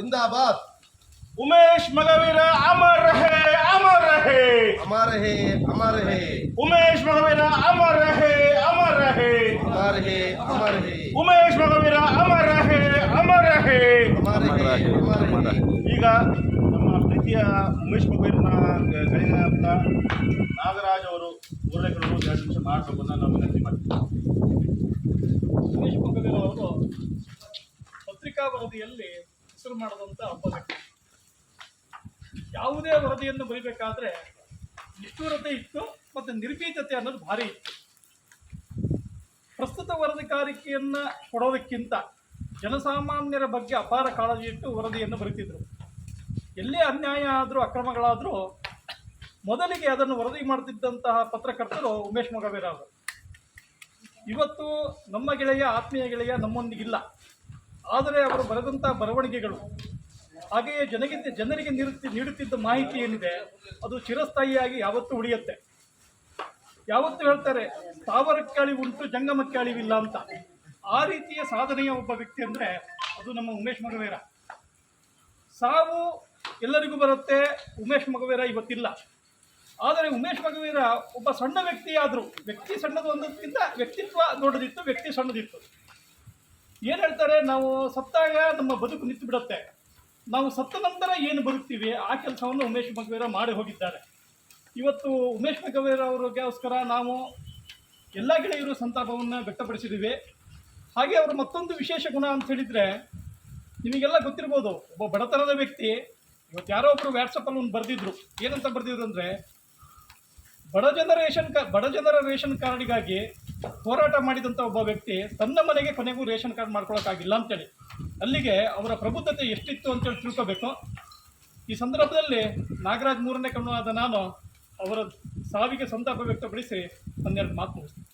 ಜಿಂದಾಬಾದ್. ಉಮೇಶ್ ಮಗವಿರ ಅಮರ್ ರಹೇ ಅಮರ್ ರಹೇ ಅಮರ್ ಹೇ ಅಮರ್ ಹೇ ಉಮೇಶ್ ಮಗವಿರ ಅಮರ್ ರಹೇ ಅಮರ್ ರಹೇ ಅಮರ್ ಹೇ ಅಮರ್ ಹೇ ಉಮೇಶ್ ಮಗವಿರ ಅಮರ್ ರಹೇ ಅಮರ್ ರಹೇ ಅಮರ್ ಹೇ ಅಮರ್ ಹೇ ಈಗ ನಮ್ಮ ಪ್ರೀತಿಯ ಉಮೇಶ್ ಮಗವಿರನ ಗಳಿನಾಯಕ ನಾಗರಾಜ್ ಅವರು ಮೂರನೇಗಳು ಎರಡು ನಿಮಿಷ ಮಾಡಬೇಕು ಅಂತ ನಾವು ವಿನಂತಿ ಮಾಡ್ತೀವಿ. ಉಮೇಶ್ ಮಗವಿರ ಅವರು ಪತ್ರಿಕಾ ವರದಿಯಲ್ಲಿ ಹೆಸರು ಮಾಡಿದಂಥ ಹಬ್ಬ. ಯಾವುದೇ ವರದಿಯನ್ನು ಬರೀಬೇಕಾದ್ರೆ ನಿಷ್ಠೂರತೆ ಇತ್ತು ಮತ್ತು ನಿರ್ಭೀತತೆ ಅನ್ನೋದು ಭಾರಿ ಇತ್ತು. ಪ್ರಸ್ತುತ ವರದಿಗಾರಿಕೆಯನ್ನು ಕೊಡೋದಕ್ಕಿಂತ ಜನಸಾಮಾನ್ಯರ ಬಗ್ಗೆ ಅಪಾರ ಕಾಳಜಿ ಇಟ್ಟು ವರದಿಯನ್ನು ಬರೀತಿದ್ರು. ಎಲ್ಲೇ ಅನ್ಯಾಯ ಆದರೂ ಅಕ್ರಮಗಳಾದರೂ ಮೊದಲಿಗೆ ಅದನ್ನು ವರದಿ ಮಾಡ್ತಿದ್ದಂತಹ ಪತ್ರಕರ್ತರು ಉಮೇಶ್ ಮೊಗವೀರ ಅವರು. ಇವತ್ತು ನಮ್ಮ ಗೆಳೆಯ, ಆತ್ಮೀಯ ಗೆಳೆಯ ನಮ್ಮೊಂದಿಗಿಲ್ಲ. ಆದರೆ ಅವರು ಬರೆದಂಥ ಬರವಣಿಗೆಗಳು, ಹಾಗೆಯೇ ಜನಗಿಂತೆ ಜನರಿಗೆ ನೀಡುತ್ತಿ ನೀಡುತ್ತಿದ್ದ ಮಾಹಿತಿ ಏನಿದೆ, ಅದು ಚಿರಸ್ಥಾಯಿಯಾಗಿ ಯಾವತ್ತೂ ಉಳಿಯುತ್ತೆ. ಯಾವತ್ತೂ ಹೇಳ್ತಾರೆ ಸ್ಥಾವರಕ್ಕೆ ಉಂಟು ಜಂಗಮಕ್ಕೆ ಅಳಿವಿಲ್ಲ ಅಂತ. ಆ ರೀತಿಯ ಸಾಧನೆಯ ಒಬ್ಬ ವ್ಯಕ್ತಿ ಅಂದರೆ ಅದು ನಮ್ಮ ಉಮೇಶ್ ಮಗವೇರ. ಸಾವು ಎಲ್ಲರಿಗೂ ಬರುತ್ತೆ, ಉಮೇಶ್ ಮಗವೇರ ಇವತ್ತಿಲ್ಲ. ಆದರೆ ಉಮೇಶ್ ಮಗವೀರ ಒಬ್ಬ ಸಣ್ಣ ವ್ಯಕ್ತಿಯಾದರೂ. ವ್ಯಕ್ತಿ ಸಣ್ಣದು ಅನ್ನೋದಕ್ಕಿಂತ ವ್ಯಕ್ತಿತ್ವ ದೊಡ್ಡದಿತ್ತು, ವ್ಯಕ್ತಿ ಸಣ್ಣದಿತ್ತು. ಏನು ಹೇಳ್ತಾರೆ? ನಾವು ಸತ್ತಾಗ ನಮ್ಮ ಬದುಕು ನಿಂತು ಬಿಡುತ್ತೆ. ನಾವು ಸತ್ತ ನಂತರ ಏನು ಬದುಕ್ತೀವಿ? ಆ ಕೆಲಸವನ್ನು ಉಮೇಶ್ ಮಗವೀರ ಮಾಡಿ ಹೋಗಿದ್ದಾರೆ. ಇವತ್ತು ಉಮೇಶ್ ಮಗವೀರ ಅವರಿಗೋಸ್ಕರ ನಾವು ಎಲ್ಲ ಗೆಳೆಯರು ಸಂತಾಪವನ್ನು ವ್ಯಕ್ತಪಡಿಸಿದ್ದೀವಿ. ಹಾಗೆ ಅವರು ಮತ್ತೊಂದು ವಿಶೇಷ ಗುಣ ಅಂತ ಹೇಳಿದರೆ, ನಿಮಗೆಲ್ಲ ಗೊತ್ತಿರ್ಬೋದು, ಒಬ್ಬ ಬಡತನದ ವ್ಯಕ್ತಿ, ಇವತ್ತು ಯಾರೋ ಒಬ್ಬರು ವ್ಯಾಟ್ಸಪ್ಪಲ್ಲಿ ಒಂದು ಬರೆದಿದ್ರು. ಏನಂತ ಬರೆದಿದ್ರು ಅಂದರೆ, ಬಡ ಜನರ ರೇಷನ್ ಕಾ, ಬಡ ಜನರ ರೇಷನ್ ಕಾರ್ಡಿಗಾಗಿ ಹೋರಾಟ ಮಾಡಿದಂಥ ಒಬ್ಬ ವ್ಯಕ್ತಿ ತನ್ನ ಮನೆಗೆ ಕೊನೆಗೂ ರೇಷನ್ ಕಾರ್ಡ್ ಮಾಡ್ಕೊಳಕ್ಕಾಗಿಲ್ಲ ಅಂತೇಳಿ. ಅಲ್ಲಿಗೆ ಅವರ ಪ್ರಬುದ್ಧತೆ ಎಷ್ಟಿತ್ತು ಅಂತೇಳಿ ತಿಳ್ಕೋಬೇಕು. ಈ ಸಂದರ್ಭದಲ್ಲಿ ನಾಗರಾಜ್ ಮೂರನೇ ಕಣ್ಣು ಆದ ನಾನು ಅವರ ಸಾವಿಗೆ ಸಂತಾಪ ವ್ಯಕ್ತಪಡಿಸಿ ಒಂದೆರಡು ಮಾತು ಮುಗಿಸ್ತೀನಿ.